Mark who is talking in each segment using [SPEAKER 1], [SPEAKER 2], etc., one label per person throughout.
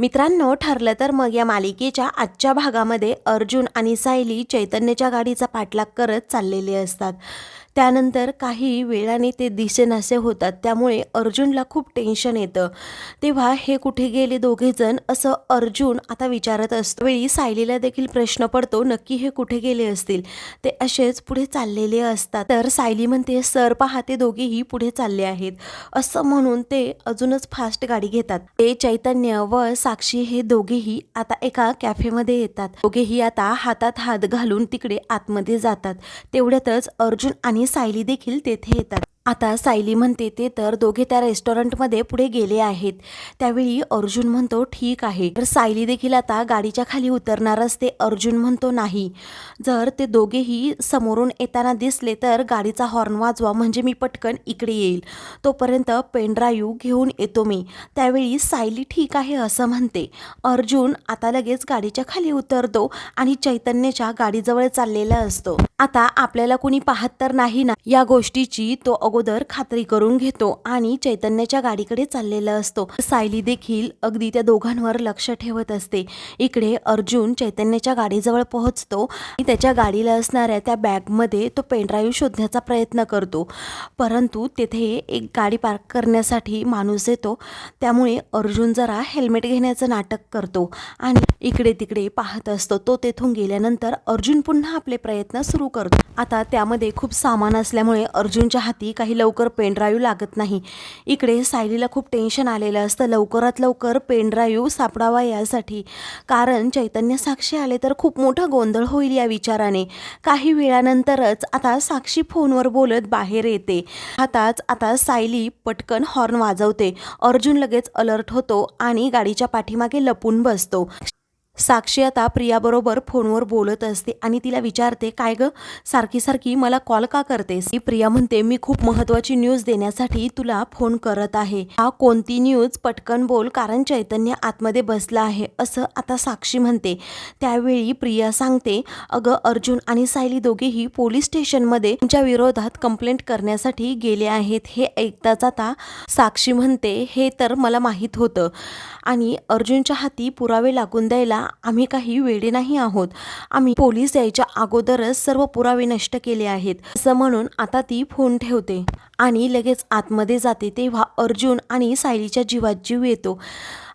[SPEAKER 1] मित्रांनो ठरलं तर मग या मालिकेच्या आजच्या भागामध्ये अर्जुन आणि सायली चैतन्याच्या गाडीचा पाठलाग करत चाललेले असतात. त्यानंतर काही वेळाने ते दिसेनासे होतात त्यामुळे अर्जुनला खूप टेन्शन येतं. तेव्हा हे कुठे गेले दोघेजण असं अर्जुन आता विचारत असतो. वेळी सायलीला देखील प्रश्न पडतो नक्की हे कुठे गेले असतील? ते असेच पुढे चाललेले असतात. तर सायली म्हणते सर पहा ते दोघेही पुढे चालले आहेत. असं म्हणून ते अजूनच फास्ट गाडी घेतात. ते चैतन्य व साक्षी हे दोघेही आता एका कॅफेमध्ये येतात. दोघेही आता हातात हात घालून तिकडे आतमध्ये जातात. तेवढ्यातच अर्जुन आणि सायली देखील तेथे येतात. आता सायली म्हणते ते तर दोघे त्या रेस्टॉरंटमध्ये पुढे गेले आहेत. त्यावेळी अर्जुन म्हणतो ठीक आहे. तर सायली देखील आता गाडीच्या खाली उतरणार असते अर्जुन म्हणतो नाही. जर ते दोघेही समोरून येताना दिसले तर गाडीचा हॉर्न वाजवा म्हणजे मी पटकन इकडे येईल. तोपर्यंत पेनड्राईव्ह घेऊन येतो मी. त्यावेळी सायली ठीक आहे असं म्हणते. अर्जुन आता लगेच गाडीच्या खाली उतरतो आणि चैतन्याच्या गाडीजवळ चाललेला असतो. आता आपल्याला कुणी पाहत तर नाही ना? या गोष्टीची तो अगोदर खात्री करून घेतो आणि चैतन्याच्या गाडीकडे चाललेला असतो. सायली देखील अगदी त्या दोघांवर लक्ष ठेवत असते. इकडे अर्जुन चैतन्याच्या गाडीजवळ पोहोचतो आणि त्याच्या गाडीला असणाऱ्या त्या बॅगमध्ये तो पेनड्राईव्ह शोधण्याचा प्रयत्न करतो. परंतु तेथे एक गाडी पार्क करण्यासाठी माणूस येतो. त्यामुळे अर्जुन जरा हेल्मेट घेण्याचं नाटक करतो आणि इकडे तिकडे पाहत असतो. तो तेथून गेल्यानंतर अर्जुन पुन्हा आपले प्रयत्न सुरू करतो. आता त्यामध्ये खूप सामान असल्यामुळे अर्जुनच्या हाती काही लवकर पेनड्राईव्ह लागत नाही. इकडे सायलीला खूप टेन्शन आलेलं असतं. लवकरात लवकर पेनड्राईव्ह सापडावा यासाठी. कारण चैतन्य साक्षी आले तर खूप मोठा गोंधळ होईल या विचाराने. काही वेळानंतरच आता साक्षी फोनवर बोलत बाहेर येते. हाताच आता सायली पटकन हॉर्न वाजवते. अर्जुन लगेच अलर्ट होतो आणि गाडीच्या पाठीमागे लपून बसतो. साक्षी आता प्रियाबरोबर फोनवर बोलत असते आणि तिला विचारते काय ग? सारखी सारखी मला कॉल का करतेस? प्रिया म्हणते मी खूप महत्वाची न्यूज देण्यासाठी तुला फोन करत आहे. हा कोणती न्यूज पटकन बोल कारण चैतन्य आतमध्ये बसला आहे असं आता साक्षी म्हणते. त्यावेळी प्रिया सांगते अगं अर्जुन आणि सायली दोघेही पोलीस स्टेशनमध्ये तुमच्या विरोधात कंप्लेंट करण्यासाठी गेले आहेत. हे ऐकताच आता साक्षी म्हणते हे तर मला माहीत होतं आणि अर्जुनच्या हाती पुरावे लागून द्यायला आम्ही काही वेडे नाही आहोत. आम्ही पोलीस यायच्या अगोदरच सर्व पुरावे नष्ट केले आहेत. असं म्हणून आता ती फोन ठेवते आणि लगेच आतमध्ये जाते तेव्हा अर्जुन आणि सायलीच्या जीवात जीव येतो.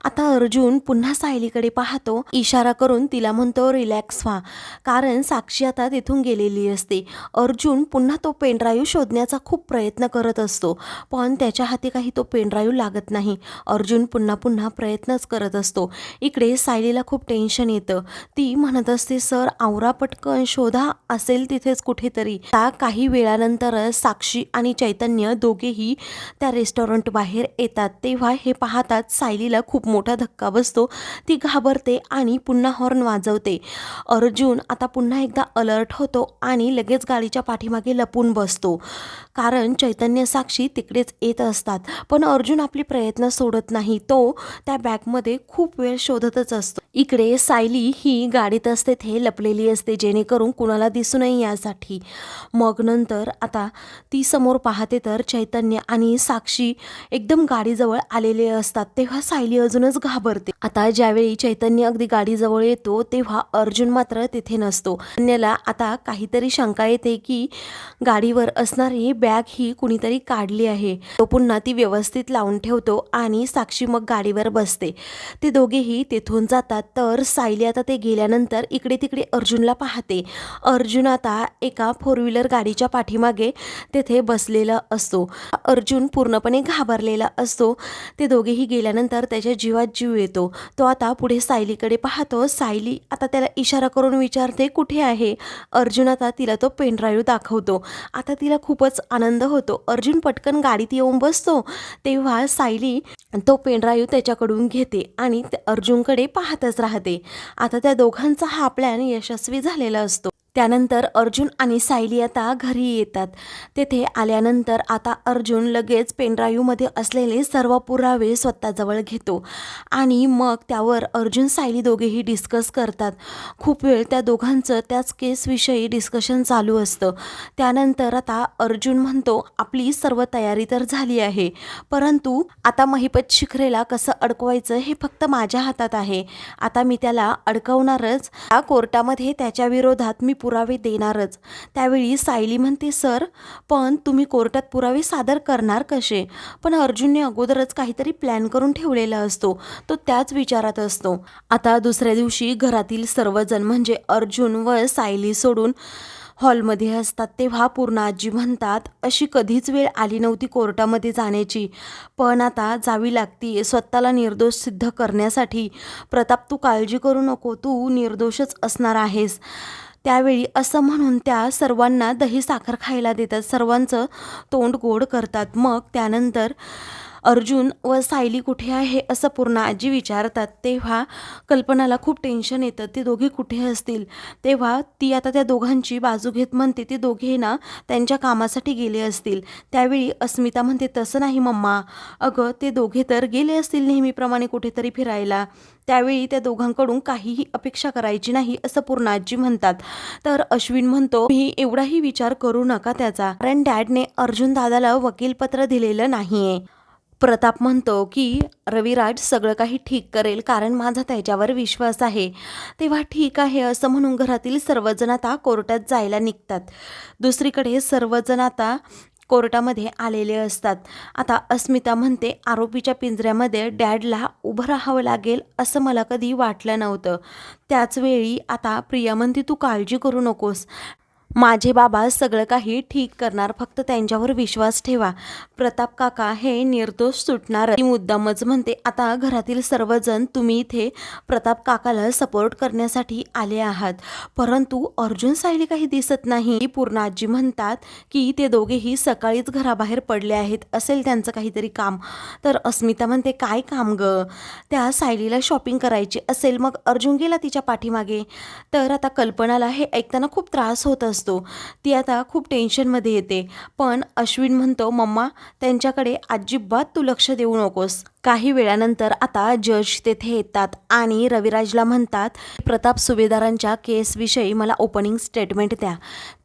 [SPEAKER 1] आता अर्जुन पुन्हा सायलीकडे पाहतो इशारा करून तिला म्हणतो रिलॅक्स व्हा. कारण साक्षी आता तिथून गेलेली असते. अर्जुन पुन्हा तो पेनड्राईव्ह शोधण्याचा खूप प्रयत्न करत असतो पण त्याच्या हाती काही तो पेनड्राईव्ह लागत नाही. अर्जुन पुन्हा पुन्हा प्रयत्नच करत असतो. इकडे सायलीला खूप टेन्शन येतं. ती म्हणत असते सर आवरा पटकन शोधा असेल तिथेच कुठेतरी. त्या काही वेळानंतरच साक्षी आणि चैतन्य दोघेही त्या रेस्टॉरंट बाहेर येतात. तेव्हा हे पाहतात सायलीला खूप मोठा धक्का बसतो ती घाबरते आणि पुन्हा हॉर्न वाजवते. अर्जुन आता पुन्हा एकदा अलर्ट होतो आणि लगेच गाडीच्या पाठीमागे लपून बसतो. कारण चैतन्य साक्षी तिकडेच येत असतात पण अर्जुन आपले प्रयत्न सोडत नाही. तो त्या बॅगमध्ये खूप वेळ शोधतच असतो. इकडे सायली ही गाडीत असते ते लपलेली असते जेणेकरून कुणाला दिसू नये यासाठी. मग नंतर आता ती समोर पाहते तर चैतन्य आणि साक्षी एकदम गाडीजवळ आलेले असतात. तेव्हा सायली अजून अजूनच घाबरते. आता ज्यावेळी चैतन्य अगदी गाडीजवळ येतो तेव्हा अर्जुन मात्र तिथे नसतो. अन्यला आता काहीतरी शंका येते की गाडीवर असणारी बॅग ही कुणीतरी काढली आहे. तो पुन्हा ती व्यवस्थित लावून ठेवतो आणि साक्षी मग गाडीवर बसते. ते दोघेही तेथून जातात तर सायली आता ते गेल्यानंतर इकडे तिकडे अर्जुनला पाहते. अर्जुन आता एका फोर व्हीलर गाडीच्या पाठीमागे तेथे बसलेला असतो. अर्जुन पूर्णपणे घाबरलेला असतो. ते दोघेही गेल्यानंतर त्याच्या जीव जीवात जीव येतो. तो आता पुढे सायलीकडे पाहतो. सायली आता त्याला इशारा करून विचारते कुठे आहे? अर्जुन आता तिला तो पेनड्राईव्ह दाखवतो. आता तिला खूपच आनंद होतो. अर्जुन पटकन गाडीत येऊन बसतो. तेव्हा सायली तो पेनड्राईव्ह त्याच्याकडून घेते आणि अर्जुनकडे पाहतच राहते. आता त्या दोघांचा हा प्लॅन यशस्वी झालेला असतो. त्यानंतर अर्जुन आणि सायली आता घरी येतात. तेथे आल्यानंतर आता अर्जुन लगेच पेनड्राईव्हमध्ये असलेले सर्व पुरावे स्वतःजवळ घेतो आणि मग त्यावर अर्जुन सायली दोघेही डिस्कस करतात. खूप वेळ त्या दोघांचं त्याच केसविषयी डिस्कशन चालू असतं. त्यानंतर आता अर्जुन म्हणतो आपली सर्व तयारी तर झाली आहे परंतु आता महिपत शिखरेला कसं अडकवायचं हे फक्त माझ्या हातात आहे. आता मी त्याला अडकवणारच. या कोर्टामध्ये त्याच्या विरोधात मी पुरावे देणारच. त्यावेळी सायली म्हणते सर पण तुम्ही कोर्टात पुरावे सादर करणार कसे? पण अर्जुनने अगोदरच काहीतरी प्लॅन करून ठेवलेला असतो. तो त्याच विचारात असतो. आता दुसऱ्या दिवशी घरातील सर्वजण म्हणजे अर्जुन व सायली सोडून हॉलमध्ये असतात. तेव्हा पूर्ण आजी म्हणतात अशी कधीच वेळ आली नव्हती कोर्टामध्ये जाण्याची. पण आता जावी लागती. स्वतःला निर्दोष सिद्ध करण्यासाठी. प्रताप तू काळजी करू नको. तू निर्दोषच असणार आहेस. त्यावेळी असं म्हणून त्या सर्वांना दही साखर खायला देतात. सर्वांचं तोंड गोड करतात. मग त्यानंतर अर्जुन व सायली कुठे आहे असं पूर्ण आजी विचारतात. तेव्हा कल्पनाला खूप टेन्शन येतं. ते दोघे कुठे असतील? तेव्हा ती आता त्या दोघांची बाजू घेत म्हणते. ते दोघे ना त्यांच्या कामासाठी गेले असतील. त्यावेळी अस्मिता म्हणते तसं नाही मम्मा. अगं ते दोघे तर गेले असतील नेहमीप्रमाणे कुठेतरी फिरायला. त्यावेळी त्या दोघांकडून काहीही अपेक्षा करायची नाही असं पूर्ण आजी म्हणतात. तर अश्विन म्हणतो मी एवढाही विचार करू नका त्याचा. कारण डॅडने अर्जुन दादाला वकीलपत्र दिलेलं नाहीये. प्रताप म्हणतो की रविराज सगळं काही ठीक करेल कारण माझा त्याच्यावर विश्वास आहे. तेव्हा ठीक आहे असं म्हणून घरातील सर्वजण आता कोर्टात जायला निघतात. दुसरीकडे सर्वजण आता कोर्टामध्ये आलेले असतात. आता अस्मिता म्हणते आरोपीच्या पिंजऱ्यामध्ये डॅडला उभं राहावं लागेल असं मला कधी वाटलं नव्हतं. त्याचवेळी आता प्रिया म्हणते तू काळजी करू नकोस. माझे बाबा सगळं काही ठीक करणार फक्त त्यांच्यावर विश्वास ठेवा. प्रताप काका हे निर्दोष सुटणार. ती मुद्दामच म्हणते आता घरातील सर्वजण तुम्ही इथे प्रताप काकाला सपोर्ट करण्यासाठी आले आहात. परंतु अर्जुन सायली काही दिसत नाही. पूर्ण आजी म्हणतात की ते दोघेही सकाळीच घराबाहेर पडले आहेत असेल त्यांचं काहीतरी काम. तर अस्मिता म्हणते काय काम ग? त्या सायलीला शॉपिंग करायची असेल मग अर्जुन गेला तिच्या पाठीमागे. तर आता कल्पनाला हे ऐकताना खूप त्रास होत असतो. ती आता खूप टेन्शनमध्ये येते. पण अश्विन म्हणतो मम्मा त्यांच्याकडे अजिबात तू लक्ष देऊ नकोस. काही वेळानंतर आता जज तेथे येतात आणि रविराजला म्हणतात प्रताप सुभेदारांच्या केसविषयी मला ओपनिंग स्टेटमेंट द्या.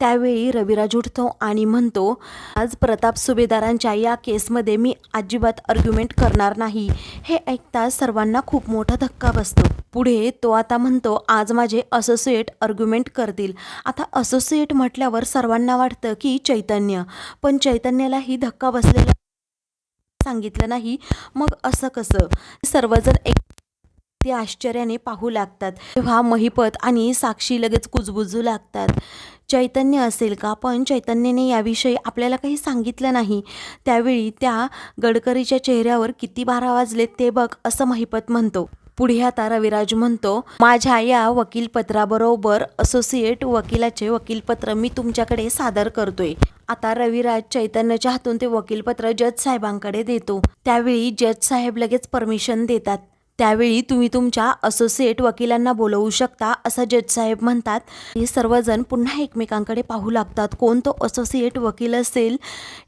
[SPEAKER 1] त्यावेळी रविराज उठतो आणि म्हणतो आज प्रताप सुभेदारांच्या या केसमध्ये मी अजिबात आर्ग्युमेंट करणार नाही. हे ऐकता सर्वांना खूप मोठा धक्का बसतो. पुढे तो आता म्हणतो आज माझे असोसिएट आर्ग्युमेंट करतील. आता असोसिएट म्हटल्यावर सर्वांना वाटतं की चैतन्य. पण चैतन्यालाही धक्का बसलेला सांगितलं नाही. मग असं कसं? सर्वजण एक ते आश्चर्याने पाहू लागतात. तेव्हा महिपत आणि साक्षी लगेच कुजबुजू लागतात. चैतन्य असेल का? पण चैतन्याने याविषयी आपल्याला काही सांगितलं नाही. त्यावेळी त्या गडकरीच्या चेहऱ्यावर किती बारा वाजले ते बघ असं महिपत म्हणतो. पुढे आता रविराज म्हणतो माझ्या या वकीलपत्राबरोबर असोसिएट वकिलाचे वकीलपत्र मी तुमच्याकडे सादर करतोय. आता रविराज चैतन्याच्या हातून ते वकीलपत्र जज साहेबांकडे देतो. त्यावेळी जज साहेब लगेच परमिशन देतात. त्यावेळी तुम्ही तुमच्या असोसिएट वकिलांना बोलवू शकता असं जज साहेब म्हणतात. हे सर्वजण पुन्हा एकमेकांकडे पाहू लागतात. कोण तो असोसिएट वकील असेल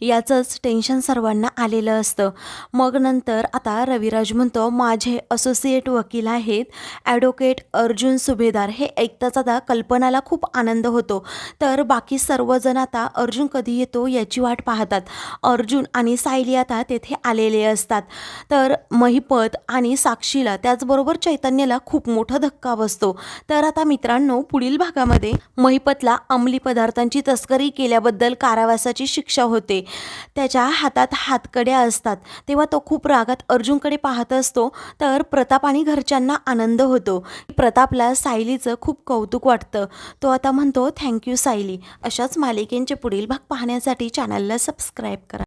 [SPEAKER 1] याचंच टेन्शन सर्वांना आलेलं असतं. मग नंतर आता रविराज म्हणतो माझे असोसिएट वकील आहेत. ॲडव्होकेट अर्जुन सुभेदार. हे ऐकताच आता कल्पनाला खूप आनंद होतो. तर बाकी सर्वजण आता अर्जुन कधी येतो याची वाट पाहतात. अर्जुन आणि सायली आता तेथे आलेले असतात. तर महिपत आणि साक्षी मुलीला त्याचबरोबर चैतन्याला खूप मोठा धक्का बसतो. तर आता मित्रांनो पुढील भागामध्ये महिपतला अंमली पदार्थांची तस्करी केल्याबद्दल कारावासाची शिक्षा होते. त्याच्या हातात हातकड्या असतात. तेव्हा तो खूप रागात अर्जुनकडे पाहत असतो. तर प्रताप आणि घरच्यांना आनंद होतो. प्रतापला सायलीचं खूप कौतुक वाटतं. तो आता म्हणतो थँक्यू सायली. अशाच मालिकेंचे पुढील भाग पाहण्यासाठी चॅनलला सबस्क्राईब करा.